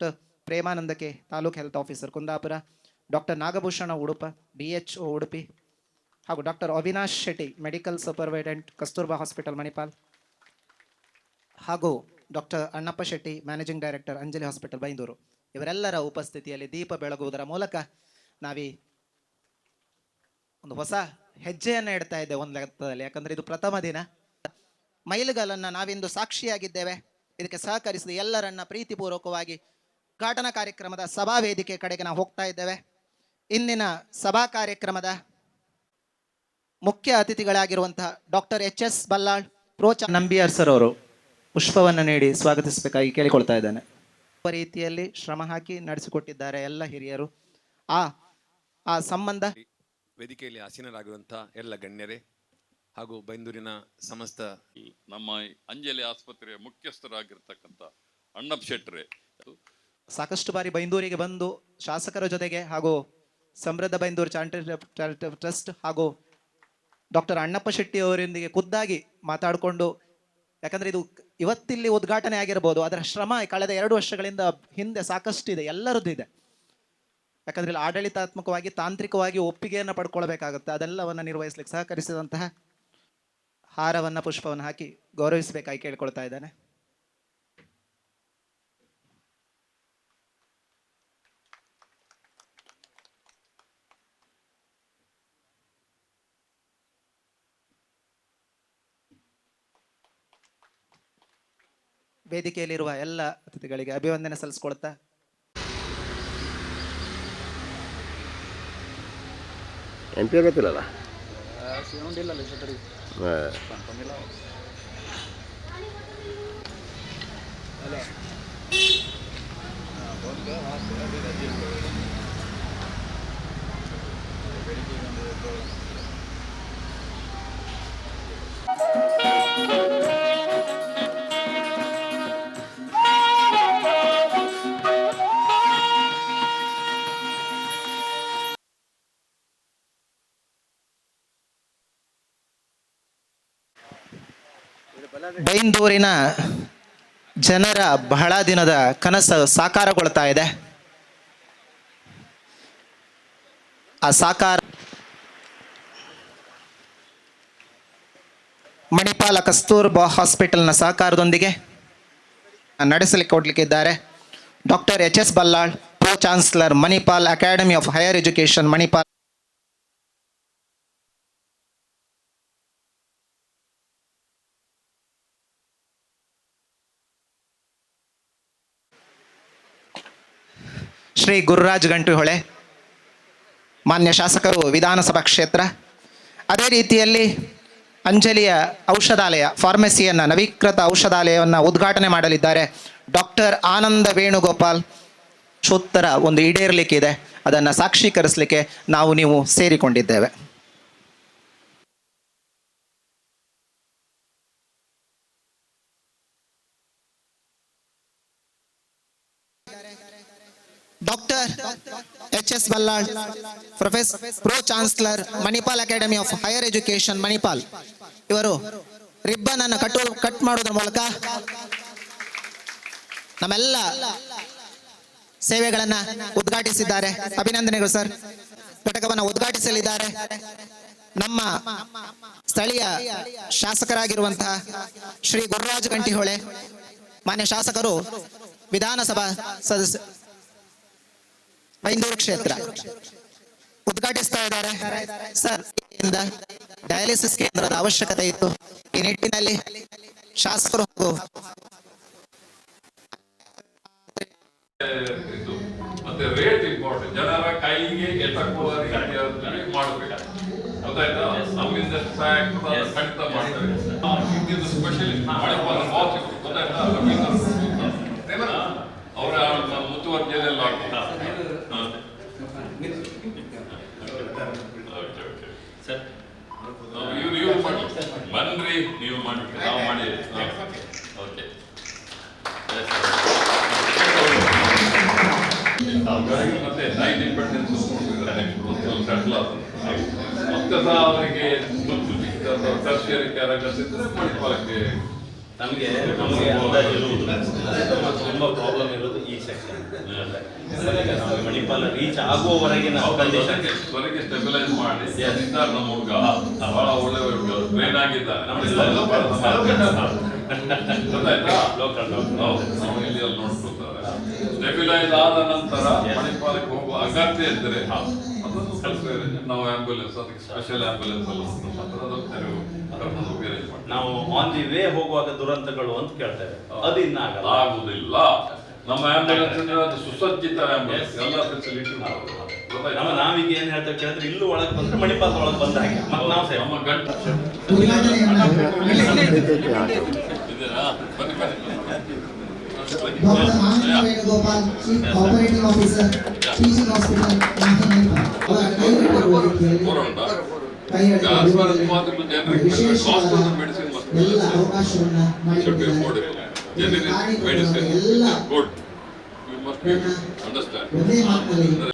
Doctor ಪ್ರೇಮಾನಂದಕ್ಕೆ taluk health officer, Kundapura doctor Nagabhushana Udupa D H O Udupi ಹಾಗೂ doctor Avinash Shetty, medical superintendent, Kasturba hospital, Manipal ಹಾಗೂ doctor Annappa Shetty, managing director, Anjali hospital, Byndoor. ಇವರೆಲ್ಲರ ಉಪಸ್ಥಿತಿಯಲ್ಲಿ ದೀಪ ಬೆಳಗುವುದರ ಮೂಲಕ ನಾವೀ ಒಂದು ಹೊಸ ಹೆಜ್ಜೆಯನ್ನು ಇಡ್ತಾ ಇದ್ದೇವೆ ಒಂದು ಲೆಕ್ಕದಲ್ಲಿ. ಯಾಕಂದರೆ ಇದು ಪ್ರಥಮ ದಿನ. ಮೈಲುಗಲನ್ನು ನಾವಿಂದು ಸಾಕ್ಷಿಯಾಗಿದ್ದೇವೆ. ಇದಕ್ಕೆ ಸಹಕರಿಸಿದ ಎಲ್ಲರನ್ನ ಪ್ರೀತಿಪೂರ್ವಕವಾಗಿ ಉದ್ಘಾಟನಾ ಕಾರ್ಯಕ್ರಮದ ಸಭಾ ವೇದಿಕೆ ಕಡೆಗೆ ನಾವು ಹೋಗ್ತಾ ಇದ್ದೇವೆ. ಇಂದಿನ ಸಭಾ ಕಾರ್ಯಕ್ರಮದ ಮುಖ್ಯ ಅತಿಥಿಗಳಾಗಿರುವಂತಹ ಡಾಕ್ಟರ್ ಎಚ್ ಎಸ್ ಬಲ್ಲಾಳ್ ಪ್ರೋಚ ನಂಬಿಯಾರ್ ಸರ್ ಅವರು ಪುಷ್ಪವನ್ನು ನೀಡಿ ಸ್ವಾಗತಿಸಬೇಕಾಗಿ ಕೇಳಿಕೊಳ್ತಾ ಇದ್ದಾನೆ. ರೀತಿಯಲ್ಲಿ ಶ್ರಮ ಹಾಕಿ ನಡೆಸಿಕೊಟ್ಟಿದ್ದಾರೆ ಎಲ್ಲ ಹಿರಿಯರು. ಆ ಆ ಸಂಬಂಧ ವೇದಿಕೆಯಲ್ಲಿ ಆಸೀನರಾಗಿರುವಂತಹ ಎಲ್ಲ ಗಣ್ಯರೇ ಹಾಗೂ ಬೈಂದೂರಿನ ಸಮಸ್ತ ನಮ್ಮ ಅಂಜಲಿ ಆಸ್ಪತ್ರೆಯ ಮುಖ್ಯಸ್ಥರಾಗಿರ್ತಕ್ಕಂಥ ಅಣ್ಣಪ್ಪ ಶೆಟ್ರೆ ಸಾಕಷ್ಟು ಬಾರಿ ಬೈಂದೂರಿಗೆ ಬಂದು ಶಾಸಕರ ಜೊತೆಗೆ ಹಾಗೂ ಸಮೃದ್ಧ ಬೈಂದೂರು ಚಾರಿಟೇಬಲ್ ಟ್ರಸ್ಟ್ ಹಾಗೂ ಡಾಕ್ಟರ್ ಅಣ್ಣಪ್ಪ ಶೆಟ್ಟಿ ಅವರೊಂದಿಗೆ ಖುದ್ದಾಗಿ ಮಾತಾಡಿಕೊಂಡು, ಯಾಕಂದ್ರೆ ಇದು ಇವತ್ತಿಲ್ಲಿ ಉದ್ಘಾಟನೆ ಆಗಿರ್ಬೋದು, ಅದರ ಶ್ರಮ ಕಳೆದ ಎರಡು ವರ್ಷಗಳಿಂದ ಹಿಂದೆ ಸಾಕಷ್ಟು ಇದೆ ಎಲ್ಲರದ್ದು ಇದೆ. ಯಾಕಂದ್ರೆ ಇಲ್ಲಿ ಆಡಳಿತಾತ್ಮಕವಾಗಿ, ತಾಂತ್ರಿಕವಾಗಿ ಒಪ್ಪಿಗೆಯನ್ನು ಪಡ್ಕೊಳ್ಬೇಕಾಗುತ್ತೆ, ಅದೆಲ್ಲವನ್ನು ನಿರ್ವಹಿಸ್ಲಿಕ್ಕೆ ಸಹಕರಿಸಿದಂತಹ ಹಾರವನ್ನು ಪುಷ್ಪವನ್ನು ಹಾಕಿ ಗೌರವಿಸಬೇಕಾಗಿ ಕೇಳ್ಕೊಳ್ತಾ ಇದ್ದೇನೆ. ವೇದಿಕೆಯಲ್ಲಿರುವ ಎಲ್ಲ ಅತಿಥಿಗಳಿಗೆ ಅಭಿವಂದನೆ ಸಲ್ಲಿಸ್ಕೊಳ್ತಾ ಎಂ ಪಿ ಗೊತ್ತಿಲ್ಲಲ್ಲ ಬೈಂದೂರಿನ ಜನರ ಬಹಳ ದಿನದ ಕನಸು ಸಾಕಾರಗೊಳ್ತಾ ಇದೆ. ಆ ಸಾಕಾರ ಮಣಿಪಾಲ ಕಸ್ತೂರ್ಬಾ ಹಾಸ್ಪಿಟಲ್ನ ಸಹಕಾರದೊಂದಿಗೆ ನಡೆಸಲಿಕ್ಕೆ ಕೊಡ್ಲಿಕ್ಕಿದ್ದಾರೆ. Doctor H S Ballal, pro chancellor Manipal academy of higher education Manipal Shri Gururaj Gantihole ಮಾನ್ಯ ಶಾಸಕರು, ವಿಧಾನಸಭಾ ಕ್ಷೇತ್ರ. ಅದೇ ರೀತಿಯಲ್ಲಿ ಅಂಜಲಿಯ ಔಷಧಾಲಯ, ಫಾರ್ಮಸಿಯನ್ನು, ನವೀಕೃತ ಔಷಧಾಲಯವನ್ನು ಉದ್ಘಾಟನೆ ಮಾಡಲಿದ್ದಾರೆ. ಡಾಕ್ಟರ್ ಆನಂದ ವೇಣುಗೋಪಾಲ್ ಶೋತ್ತರ ಒಂದು ಈಡೇರಲಿಕ್ಕಿದೆ. ಅದನ್ನು ಸಾಕ್ಷೀಕರಿಸಲಿಕ್ಕೆ ನಾವು ನೀವು ಸೇರಿಕೊಂಡಿದ್ದೇವೆ. Doctor H S Ballal professor pro chancellor Manipal academy of higher education Manipal ಇವರು ರಿಬ್ಬನ್ ಅನ್ನು ಕಟ್ಟು, ಕಟ್ ಮಾಡೋದ್ರ ಮೂಲಕ ನಮ್ಮೆಲ್ಲ ಸೇವೆಗಳನ್ನ ಉದ್ಘಾಟಿಸಿದ್ದಾರೆ. ಅಭಿನಂದನೆಗಳು ಸರ್. ಘಟಕವನ್ನು ಉದ್ಘಾಟಿಸಲಿದ್ದಾರೆ. ನಮ್ಮ ಸ್ಥಳೀಯ ಶಾಸಕರಾಗಿರುವಂತಹ ಶ್ರೀ ಗುರುರಾಜ್ ಗಂಟಿಹೊಳೆ ಮಾನ್ಯ ಶಾಸಕರು, ವಿಧಾನಸಭಾ ಸದಸ್ಯ ಬೈಂದೂರು ಕ್ಷೇತ್ರ ಉದ್ಘಾಟಿಸ್ತಾ ಇದ್ದಾರೆ. ಸರ್ ಡಯಾಲಿಸಿಸ್ ಕೇಂದ್ರದ ಅವಶ್ಯಕತೆ ಇತ್ತು. ಈ ನಿಟ್ಟಿನಲ್ಲಿ ಶಾಸಕರು ಮತ್ತೆ ರೇಟ್ ಇಂಪಾರ್ಟೆಂಟ್ ಜನರ ಕೈಗೆ ಎಟಕುವ ರೀತಿಯಲ್ಲಿ ಮಾಡಬೇಕು. ಗೊತ್ತಾಯ್ತಾ? ನಮ್ಮಿಂದ ಸಹಾಯ ಖಂಡಿತ ಮಾಡ್ತಾರೆ. ಸ್ಪೆಷಲಿಸ್ಟ್ ಮಣಿಪಾಲ ಬಾಸ್ ಗೊತ್ತಾಯ್ತಾ ರವೀಂದ್ರ ಏನ? ಅವರ ಮುತುವರ್ಜಿಯಲ್ಲಿ ಇವ್ರು ಇವ್ರು ಮಾಡಿ ಬನ್ರಿ ನೀವು ಮಾಡಿ ನಾವು ಮಾಡಿ ಓಕೆ ಮತ್ತೆ ನೈಟ್ ಇಂಪಾರ್ಟೆನ್ಸ್ ಸೆಟ್ಲ್ ಮತ್ತೆ ಸಹ ಅವರಿಗೆ ಟರ್ಷಿಯರಿ ಕ್ಯಾರೆಕ್ಟರ್ಸ್ ಇದ್ರೆ ಮಣಿಪಾಲಕ್ಕೆ ನಮಗೆ ನಮಗೆ ಅಂದಾಜು ಇರುವುದು. ನಮ್ಮ ತುಂಬ ಪ್ರಾಬ್ಲಮ್ ಇರೋದು ಈ ಸೆಕ್ಷನ್ ನಾವು ಮಣಿಪಾಲ ರೀಚ್ ಆಗುವವರೆಗೆ ನಾವು ಕಂಡೀಷನ್ ಸ್ವರಿಗೆ ಸ್ಟೆಬಿಲೈಸ್ ಮಾಡಿ ಇದ್ದಾರೆ ನಮ್ಮ ಹುಡುಗ ಬಹಳ ಒಳ್ಳೆ ಟ್ರೈನ್ ಆಗಿದ್ದಾರೆ ಗೊತ್ತಾಯ್ತಾ? ಲೋಕಲ್ ನಾವು ಇಲ್ಲಿ ಅಲ್ಲಿ ನೋಡ್ಕೊಳ್ತಾರೆ ಸ್ಟೆಬಿಲೈಸ್ ಆದ ನಂತರ ಮಣಿಪಾಲಕ್ಕೆ ಹೋಗುವ ಅಗತ್ಯ ಇದ್ದರೆ ಅದನ್ನು ಕಳಿಸ್ತೇವೆ ನಾವು ಆಂಬ್ಯುಲೆನ್ಸ್ ಅದಕ್ಕೆ ಸ್ಪೆಷಲ್ ಆಂಬ್ಯುಲೆನ್ಸ್ ಎಲ್ಲ. ಅದನ್ನು arrange ನಾವು ಆನ್ ದಿ ವೇ ಹೋಗುವಾಗ ದುರಂತಗಳು ಅಂತ ಕೇಳ್ತೇವೆ. ಅದು ಇನ್ನ ಆಗಲ್ಲ ಆಗುದಿಲ್ಲ. ನಮ್ಮ ಆಂಬ್ಯುಲೆನ್ಸ್ ಸುಸಜ್ಜಿತ ಆಂಬ್ಯುಲೆನ್ಸ್ ಎಲ್ಲ ಫೆಸಿಲಿಟಿ ನಮ್ಮ ನಾವೀಗ ಏನ್ ಹೇಳ್ತೇವೆ ಕೇಳಿದ್ರೆ ಇಲ್ಲೂ ಒಳಗೆ ಬಂದ್ರೆ ಮಣಿಪಾಲ ಒಳಗೆ ಬಂದ ಹಾಗೆ. ಮತ್ತೆ ನಾವು ನಮ್ಮ ಗಂಟು ಬನ್ನಿ ಬನ್ನಿ. ಜನರಿಗೆ ವಿಶೇಷವಾದ cost of the medicine must be ಎಲ್ಲ. ಅವಕಾಶವನ್ನ ಮಾಡಿಕೊಟ್ಟಿದ್ದಾರೆ ಎಲ್ಲ. ಒಂದೇ ಮಾತಿನಲ್ಲಿ